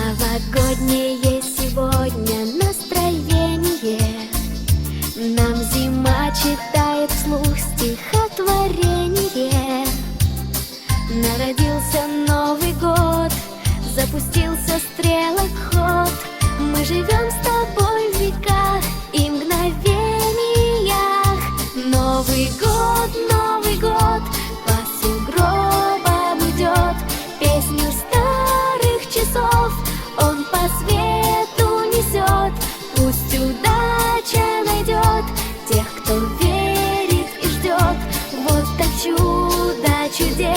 Новогоднее сегодня настроение. Нам зима читает вслух стихотворение. Народился Новый год, запустился стрелок ход Мы живем с чудес